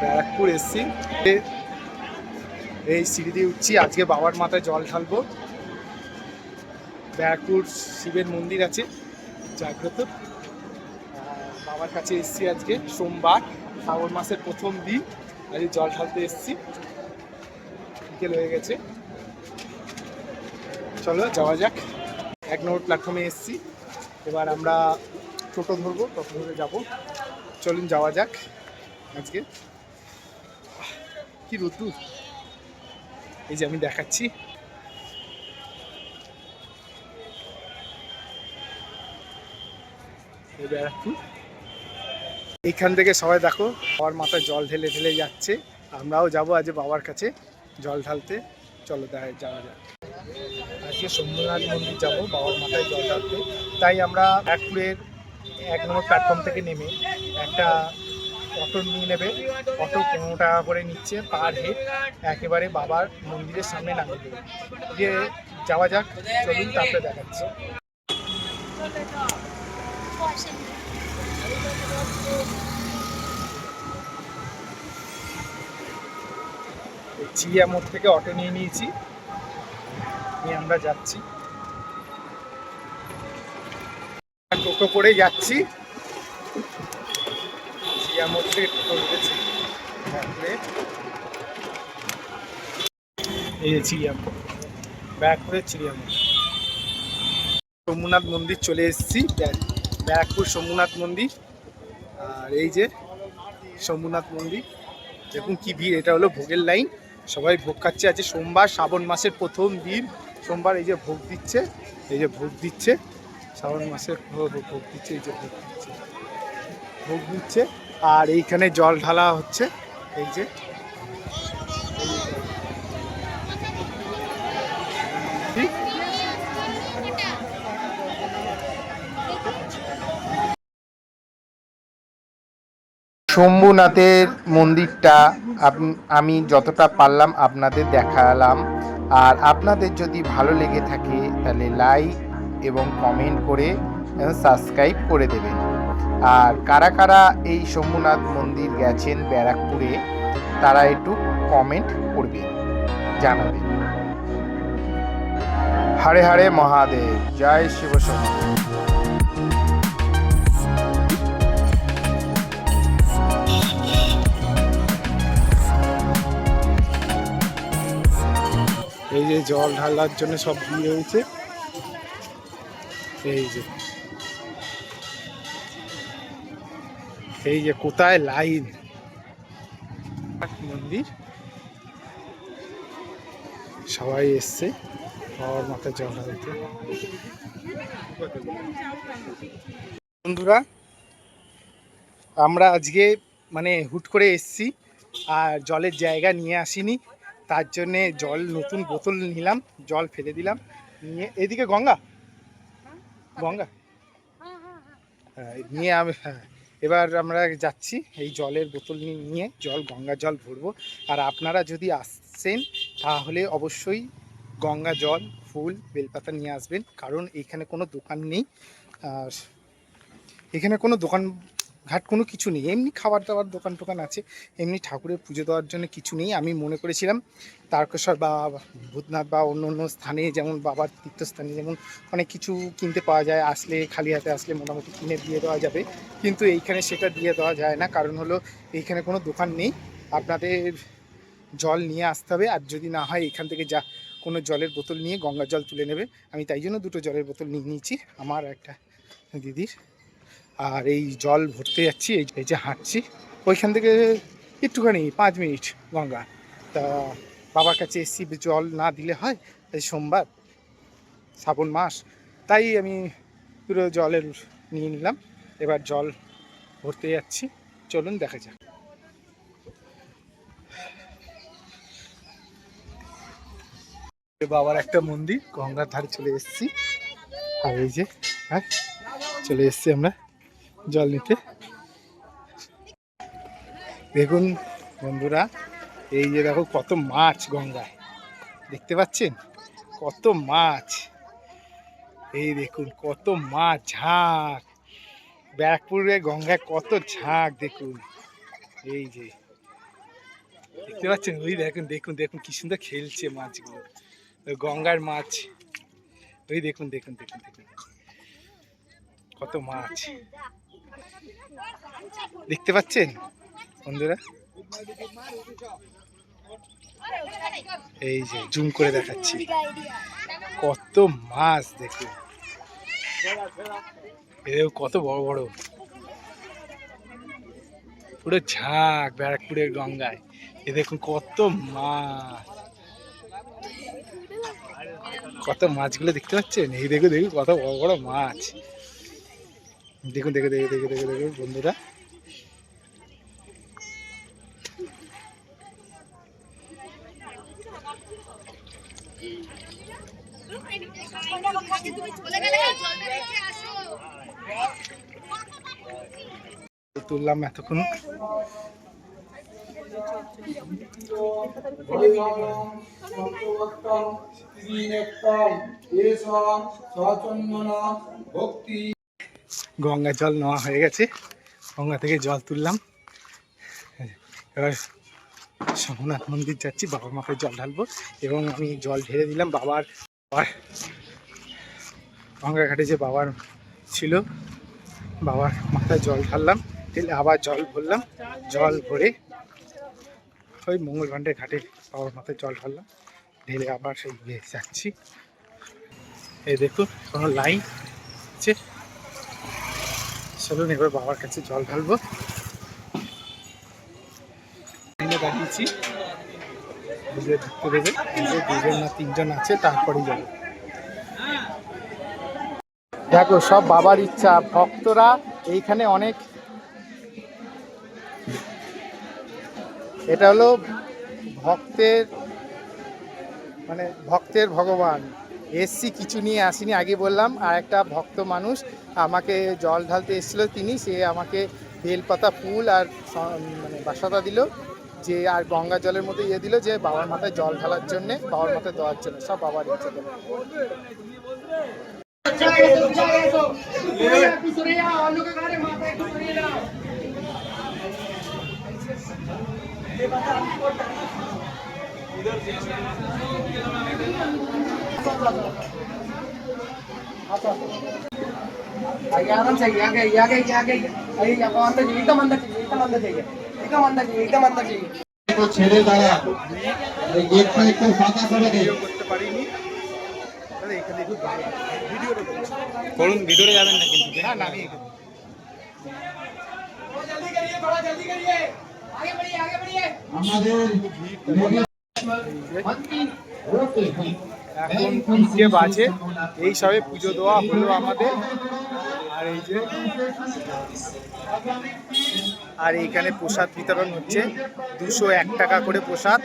ব্যারাকপুর এসছি। এই সিঁড়ি দিয়ে উঠছি। আজকে বাবার মাথায় জল ঢালবো। ব্যারাকপুর শিবের মন্দির আছে, জাগ্রত। বাবার কাছে এসছি আজকে, সোমবার, শ্রাবণ মাসের প্রথম দিন। আজকে জল ঢালতে এসছি। বিকেল হয়ে গেছে। চলো, যাওয়া যাক। এক নম্বর প্ল্যাটফর্মে এসছি। এবার আমরা টোটো ধরবো, টোটো ধরে যাব। চলুন, যাওয়া যাক আজকে। কি রোদ্দুর? এই যে আমি দেখাচ্ছি। এইখান থেকে সবাই দেখো, বাবার মাথায় জল ঢেলে ঢেলে যাচ্ছে। আমরাও যাব আজ বাবার কাছে জল ঢালতে। চলো দেখা যাওয়া যাক। আজকে সোমনাথ মন্দির যাব, বাবার মাথায় জল ঢালতে। তাই আমরা ব্যারাকপুরের এক নম্বর প্ল্যাটফর্ম থেকে নেমে একটা অটো নিয়ে নেবে। অটো পনেরো টাকা করে নিচ্ছে পার হেড একেবারে বাবার মন্দিরের সামনে নামিয়ে দেবে। দিয়ে যাওয়া যাক, চলুন তারপরে দেখাচ্ছি। চিয়া মোড় থেকে অটো নিয়ে নিয়েছি। নিয়ে আমরা যাচ্ছি। টোটো করে যাচ্ছি। টোটো এই যে সোমনাথ মন্দির চলে এসেছি। ব্যার- ব্যারাকপুর সোমনাথ মন্দির। আর এই যে সোমনাথ মন্দির। দেখুন কি ভিড়, এটা হলো ভোগের লাইন। সবাই ভোগ খাচ্ছে। আছে সোমবার, শ্রাবণ মাসের প্রথম দিন। সোমবার এই যে ভোগ দিচ্ছে, এই যে ভোগ দিচ্ছে। শ্রাবণ মাসের ভোগ দিচ্ছে, এই যে ভোগ দিচ্ছে। ভোগ দিচ্ছে। আর এইখানে জল ঢালা হচ্ছে, এই যে। শম্ভুনাথের মন্দিরটা আমি যতটা পারলাম আপনাদের দেখালাম। আর আপনাদের যদি ভালো লেগে থাকে, তাহলে লাইক এবং কমেন্ট করে সাবস্ক্রাইব করে দেবেন। আর কারা কারা এই শম্ভুনাথ মন্দির গেছেন ব্যারাকপুরে, তারা একটু কমেন্ট করবেন জানাবেন হারে হারে মহাদেব, জয় শিব এই যে জল ঢালার জন্য সব ভিড় হয়েছে। এই যে। এই যে কোথায় লাইন? মন্দির। সবাই এসছে বাবার মাথায় জল ঢালতে। বন্ধুরা আমরা আজকে মানে হুট করে এসছি আর জলের জায়গা নিয়ে আসিনি তার জন্যে জল নতুন বোতল নিলাম জল ফেলে দিলাম নিয়ে এদিকে গঙ্গা। গঙ্গা? হ্যাঁ, নিয়ে আমি হ্যাঁ। এবার আমরা যাচ্ছি এই জলের বোতল নিয়ে- জল, গঙ্গা জল ভরবো। আর আপনারা যদি আসছেন তাহলে অবশ্যই গঙ্গা জল, ফুল, বেলপাতা নিয়ে আসবেন। কারণ এখানে কোনো দোকান নেই। আর এখানে কোনো দোকান ঘাট কোনো কিছু নেই। এমনি খাবার দাবার, দোকান টোকান আছে। এমনি ঠাকুরের পুজো দেওয়ার জন্য কিছু নেই। আমি মনে করেছিলাম তারকেশ্বর বা ভূতনাথ বা অন্য অন্য স্থানে যেমন বাবার তীর্থস্থানে যেমন অনেক কিছু কিনতে পাওয়া যায়। আসলে খালি হাতে আসলে মোটামুটি কিনে দিয়ে দেওয়া যাবে। কিন্তু এইখানে সেটা দিয়ে দেওয়া যায় না। কারণ হলো এইখানে কোনো দোকান নেই। আপনাদের জল নিয়ে আসতে হবে। আর যদি না হয় এখান থেকে যা কোনো জলের বোতল নিয়ে গঙ্গার জল তুলে নেবে। আমি তাই জন্য দুটো জলের বোতল নিয়ে নিয়েছি। আমার একটা দিদির। আর এই জল ভরতে যাচ্ছি, এই যে হাঁটছি, ওইখান থেকে একটুখানি পাঁচ মিনিট গঙ্গা। তা বাবার কাছে এসছি জল না দিলে হয় এই সোমবার, শ্রাবণ মাস, তাই আমি পুরো জলের নিয়ে নিলাম। এবার জল ভরতে যাচ্ছি, চলুন দেখা যাক। বাবার একটা মন্দির, গঙ্গার ধারে চলে এসেছি। আর এই যে হ্যাঁ চলে এসেছি আমরা। জল নিতে। দেখুন বন্ধুরা, এই যে দেখো কত মাছ গঙ্গায়। দেখতে পাচ্ছেন? কত মাছ। এই দেখুন, কত মাছ, ঝাঁক। ব্যারাকপুরে গঙ্গায় কত ঝাঁক, দেখুন। এই যে। দেখতে পাচ্ছেন? ওই দেখুন দেখুন দেখুন, কি সুন্দর খেলছে মাছগুলো। গঙ্গার মাছ। ওই দেখুন দেখুন দেখুন দেখুন। কত মাছ। দেখতে পাচ্ছেন বন্ধুরা? এই যে জুম করে দেখাচ্ছি। কত মাছ দেখুন। এও কত বড় বড়। পুরো ঝাঁক ব্যারাকপুরের গঙ্গায়। এ দেখুন কত মাছ। কত মাছগুলো দেখতে পাচ্ছেন? এই দেখুন দেখুন কত বড় বড় মাছ। দেখুন দেখে দেখে দেখে দেখুন দেখুন বন্ধুরা। তুললাম এতক্ষণ। ভক্তি। গঙ্গা জল নেওয়া হয়ে গেছে। গঙ্গা থেকে জল তুললাম। এবার সোমনাথ মন্দির যাচ্ছি, বাবার মাথায় জল ঢালবো এবং আমি জল ঢেলে দিলাম বাবার বাবার গঙ্গা ঘাটে যে বাবার ছিল, বাবার মাথায় জল ঢাললাম, ঢেলে আবার জল ভরলাম, জল ভরে ওই মঙ্গল ভান্ডের ঘাটে বাবার মাথায় জল ঢাললাম, ঢেলে আবার সেই ইয়ে যাচ্ছি। এই দেখুন, কোনো লাইন আছে। চলুন এবার বাবার কাছে জল ঢালবো। দাঁড়িয়েছি ঢুকতে দেবে। দুজন না তিনজন আছে, তারপরেই যাবে। দেখো, সব বাবার ইচ্ছা, ভক্তরা এইখানে অনেক। এটা হলো ভক্তের মানে ভক্তের ভগবান। এসছি কিছু নিয়ে আসিনি আগে বললাম আর একটা ভক্ত মানুষ আমাকে জল ঢালতে এসেছিল তিনি সে আমাকে বেলপাতা ফুল আর মানে বাসাতা দিল যে আর গঙ্গা জলের মধ্যে ইয়ে দিল যে বাবার মাথায় জল ঢালার জন্যে বাবার মাথায় দেওয়ার জন্য সব বাবার ইচ্ছে দেবে అయ్యాగం చెయ్యి ఆగే ఆగే ఆగే అయ్యి అంత జీవితం అంతా జీవితం అంతా చెయ్యి జీవితం అంతా జీవితం అంతా చెయ్యి ছেড়ে দাঁড়া এই গেটটা একটু ফাঁকা করে দে করুন ভিতরে যাবেন না কিন্তু না না আমি জলদি করিয়ে বড় জলদি করিয়ে আগে বাড়িয়ে আগে বাড়িয়ে আমাদের এখন তিনটে বাজে। এই সবে পুজো দেওয়া হলো আমাদের। আর এই যে, আর এইখানে প্রসাদ বিতরণ হচ্ছে। দুশো এক টাকা করে প্রসাদ।